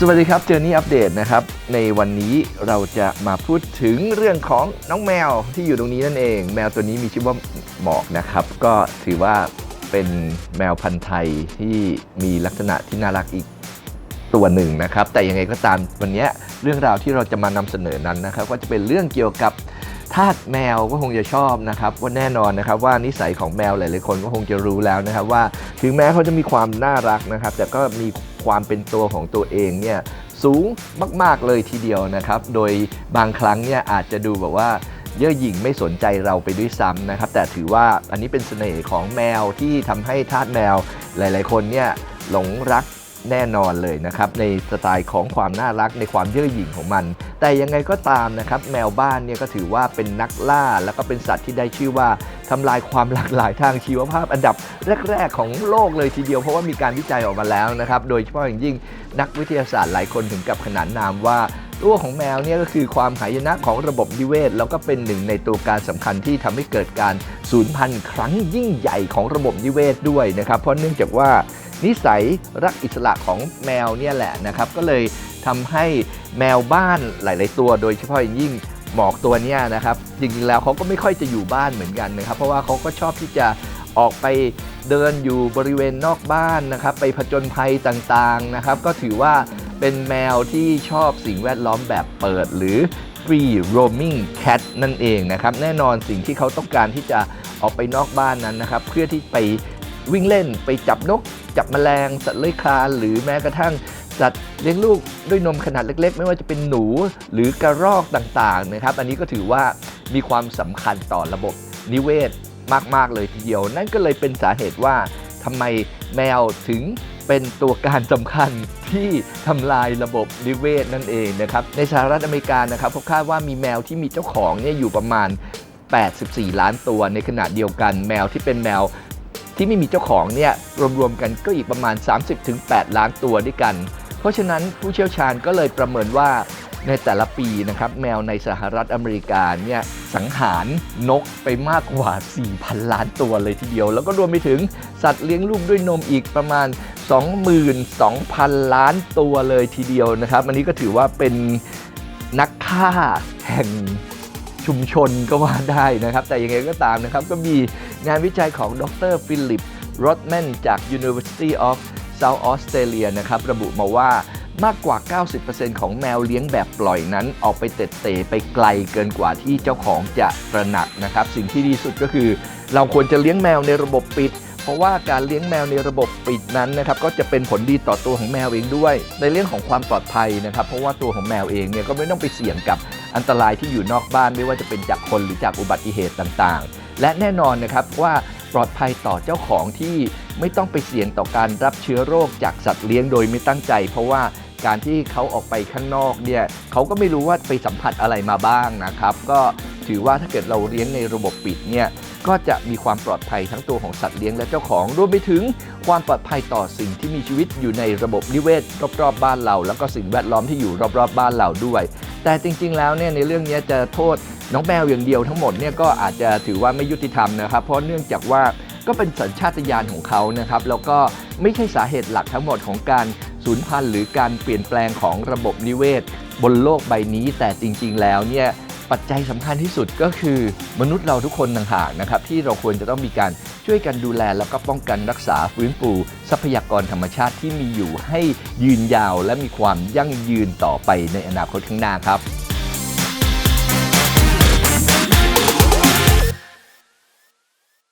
สวัสดีครับเจอนี่อัปเดตนะครับ ในวันนี้เราจะมาพูดถึงเรื่องของน้องแมวที่อยู่ตรงนี้นั่นเอง แมวตัวนี้มีชื่อว่าหมอกนะครับ ก็ถือว่าเป็นแมวพันธุ์ไทยที่มีลักษณะที่น่ารักอีกตัวหนึ่งนะครับ แต่ยังไงก็ตามวันนี้เรื่องราวที่เราจะมานำเสนอนั้นนะครับ ก็จะเป็นเรื่องเกี่ยวกับทาสแมวก็คงจะชอบนะครับว่าแน่นอนนะครับว่านิสัยของแมวหลายๆคนก็คงจะรู้แล้วนะครับว่า ถึงแม้เขาจะมีความน่ารักนะครับ แต่ก็มี ความเป็นตัวของตัวเองเนี่ยสูงมากๆเลยทีเดียวนะครับ โดยบางครั้งเนี่ยอาจจะดูแบบว่าเย่อหยิ่งไม่สนใจเราไปด้วยซ้ำนะครับ แต่ถือว่าอันนี้เป็นเสน่ห์ของแมวที่ทำให้ทาสแมวหลาย ๆ คนเนี่ยหลงรัก แน่นอนเลยนะครับในสไตล์ของความน่ารักในความเย่อหยิ่งของมัน แต่ยังไงก็ตามนะครับแมวบ้านเนี่ยก็ถือว่าเป็นนักล่า แล้วก็เป็นสัตว์ที่ได้ชื่อว่าทำลายความหลากหลายทางชีวภาพ อันดับแรก ๆ ของโลกเลยทีเดียวเพราะว่ามีการวิจัยออกมาแล้วนะครับโดยเฉพาะอย่างยิ่งนักวิทยาศาสตร์หลายคนถึงกับขนานนามว่าตัวของแมวเนี่ยก็คือความหายนะของระบบนิเวศ แล้วก็เป็นหนึ่งในตัวการสำคัญที่ทำให้เกิดการสูญพันธุ์ครั้งยิ่งใหญ่ของระบบนิเวศด้วยนะครับ เพราะเนื่องจากว่า นิสัยรักอิสระของแมวเนี่ยแหละนะครับ ก็เลยทำให้แมวบ้านหลาย ๆ ตัว โดยเฉพาะยิ่งหมอกตัวเนี้ยนะครับจริงๆแล้วเขาก็ไม่ค่อยจะอยู่บ้านเหมือนกันนะครับ เพราะว่าเขาก็ชอบที่จะออกไปเดินอยู่บริเวณนอกบ้านนะครับ ไปผจญภัยต่างๆนะครับ ก็ถือว่าเป็นแมวที่ชอบสิ่งแวดล้อมแบบเปิด หรือ free roaming cat นั่นเองนะครับ แน่นอนสิ่งที่เขาต้องการที่จะออกไปนอกบ้านนั้นนะครับ เพื่อที่ไป วิ่งเล่นไปจับนก จับแมลง สัตว์เลื้อยคลาน หรือแม้กระทั่งสัตว์เลี้ยงลูกด้วยนมขนาดเล็ก ๆ ไม่ว่าจะเป็นหนูหรือกระรอกต่างๆนะครับอันนี้ก็ถือว่ามีความสำคัญต่อระบบนิเวศมาก ๆ เลยทีเดียว นั่นก็เลยเป็นสาเหตุว่าทำไมแมวถึงเป็นตัวการสำคัญที่ทำลายระบบนิเวศนั่นเองนะครับในสหรัฐอเมริกานะครับเขาคาดว่ามีแมวที่มีเจ้าของเนี่ยอยู่ประมาณ 84 ล้านตัวในขณะเดียวกัน แมวที่เป็นแมว ที่ไม่มีเจ้าของเนี่ยรวมๆกันก็อีกประมาณ 30-8 ล้านตัวด้วยกัน เพราะฉะนั้นผู้เชี่ยวชาญก็เลยประเมินว่าในแต่ละปีนะครับแมวในสหรัฐอเมริกาเนี่ยสังหารนกไปมากกว่า 4,000 ล้านตัวเลยทีเดียว แล้วก็รวมไปถึงสัตว์เลี้ยงลูกด้วยนมอีกประมาณ 22,000 ล้านตัวเลยทีเดียวนะครับ อันนี้ก็ถือว่าเป็นนักฆ่าแห่งชุมชนก็ว่าได้นะครับ แต่ยังไงก็ตามนะครับก็มี งานวิจัยของดรฟิลิปโรดแมนจาก University of South Australia นะครับระบุมาว่ามากกว่า 90%ของแมวเลี้ยงแบบปล่อยนั้น ออกไปเตะเตะไปไกลเกินกว่าที่เจ้าของจะตระหนักนะครับ สิ่งที่ดีสุดก็คือ เราควรจะเลี้ยงแมวในระบบปิด เพราะว่าการเลี้ยงแมวในระบบปิดนั้นนะครับก็จะเป็นผลดีต่อตัวของแมวเองด้วย ในเรื่องของความปลอดภัยนะครับ เพราะว่าตัวของแมวเองเนี่ยก็ไม่ต้องไปเสี่ยงกับอันตรายที่อยู่นอกบ้านไม่ว่าจะเป็นจากคนหรือจากอุบัติเหตุต่างๆ และแน่นอนนะครับว่าปลอดภัยต่อเจ้าของที่ไม่ต้องไปเสี่ยงต่อการรับเชื้อโรคจากสัตว์เลี้ยงโดยไม่ตั้งใจ เพราะว่าการที่เขาออกไปข้างนอกเนี่ยเขาก็ไม่รู้ว่าไปสัมผัสอะไรมาบ้างนะครับ ก็ถือว่าถ้าเกิดเราเลี้ยงในระบบปิดเนี่ยก็จะมีความปลอดภัยทั้งตัวของสัตว์เลี้ยงและเจ้าของรวมไปถึงความปลอดภัยต่อสิ่งที่มีชีวิตอยู่ในระบบนิเวศรอบๆบ้านเรา แล้วก็สิ่งแวดล้อมที่อยู่รอบๆบ้านเราด้วย แต่จริง ๆ แล้วเนี่ยในเรื่องนี้จะโทษ น้องแมวอย่างเดียวทั้งหมดเนี่ยก็อาจจะถือว่าไม่ยุติธรรมนะครับ เพราะเนื่องจากว่าก็เป็นสัญชาตญาณของเขานะครับ แล้วก็ไม่ใช่สาเหตุหลักทั้งหมดของการสูญพันธุ์หรือการเปลี่ยนแปลงของระบบนิเวศ บนโลกใบนี้ แต่จริง ๆ แล้วเนี่ยปัจจัยสำคัญที่สุดก็คือมนุษย์เราทุกคนต่างหากนะครับ ที่เราควรจะต้องมีการช่วยกันดูแลแล้วก็ป้องกันรักษาฟื้นฟูทรัพยากรธรรมชาติที่มีอยู่ให้ยืนยาวและมีความยั่งยืนต่อไปในอนาคตข้างหน้าครับ